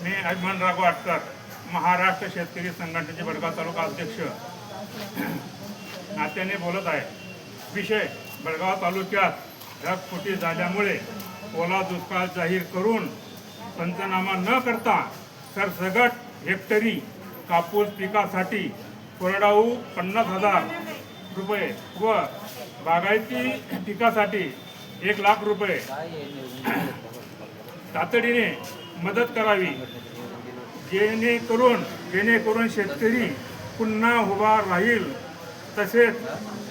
मी अभिमान राघव आटकर महाराष्ट्र शेतकरी संघटनेचे बडगाव तालुका अध्यक्ष. नात्याने बोलत आहे. विषय बडगाव तालुक्यात ढगफुटी झाल्यामुळे ओला दुष्काळ जाहीर करून पंचनामा न करता सरसगट हेक्टरी कापूस पिकासाठी कोरडाऊ पन्नास हजार रुपये व बागायती पिकासाठी एक लाख रुपये. तातडीने मदत करावी. जेणेकरून जेणेकरून शेतकरी पुन्हा उभा राहील. तसेच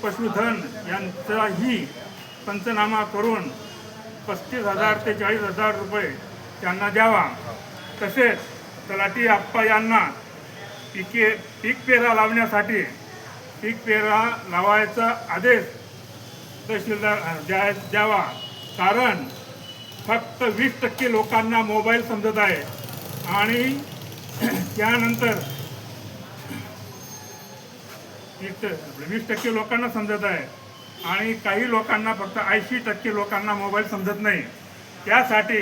पशुधन यांचाही पंचनामा करून पस्तीस हजार ते चाळीस हजार रुपये त्यांना द्यावा. तसेच तलाठी आप्पा यांना पिके पीक पेरा लावण्यासाठी पीक पेरा लावायचा आदेश तहसीलदार द्या द्यावा. कारण फक्त वीस टक्के लोकांना मोबाईल समजत आहे. आणि त्यानंतर वीस वीस टक्के लोकांना समजत आहे. आणि काही लोकांना फक्त ऐंशी टक्के लोकांना मोबाईल समजत नाही. त्यासाठी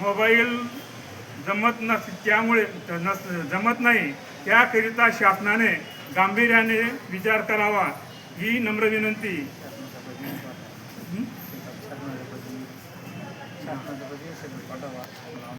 मोबाईल जमत नस त्यामुळे नस जमत नाही. त्याकरिता शासनाने गांभीर्याने विचार करावा ही नम्र विनंती. சார் அதை பற்றி கொஞ்சம் பண்ணலாம்